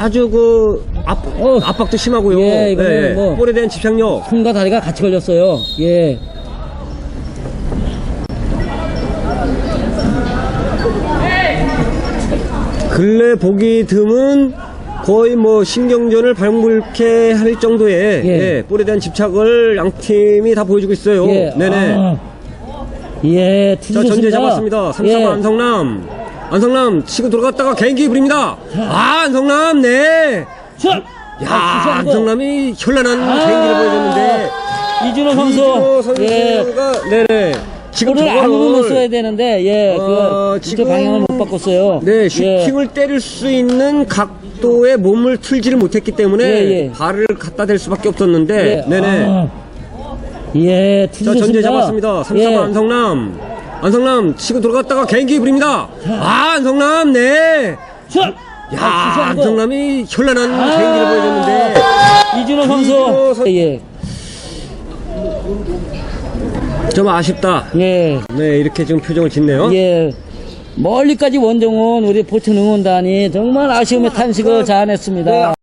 아주 그 압, 어. 압박도 심하고요. 예, 이거는 뭐- 볼에 대한 집착력. 손과 다리가 같이 걸렸어요. 예. 근래 보기 드문 거의 뭐 신경전을 발굴케 할 정도의 예. 예, 볼에 대한 집착을 양 팀이 다 보여주고 있어요. 예. 네네. 아. 예, 자, 전제 좋습니다. 잡았습니다. 3, 4번 예. 안성남. 안성남 치고 들어갔다가 개인기 부립니다. 아, 안성남, 네. 자, 야, 아, 안성남이 현란한 아. 개인기를 보여줬는데. 이준호 선수. 예. 선수가, 네네. 지금 볼을 안으로 써야 되는데, 예, 어, 그, 지금- 지금 방향을 못 바꿨어요. 네, 예. 슈팅을 때릴 수 있는 각도의 몸을 틀지를 못했기 때문에 예, 예. 발을 갖다 댈 수밖에 없었는데, 예. 네네. 아. 예, 투지 자, 전제. 잡았습니다. 3, 4번 예. 안성남. 안성남 치고 들어갔다가 개인기 부립니다. 아, 안성남, 네. 자, 야, 아, 안성남이 현란한 아. 개인기를 보여줬는데, 이준호 선수. 선- 예, 좀 아쉽다. 예, 네, 이렇게 지금 표정을 짓네요. 예. 멀리까지 원정은 우리 보천 응원단이 정말 아쉬움의 탄식을 자아냈습니다.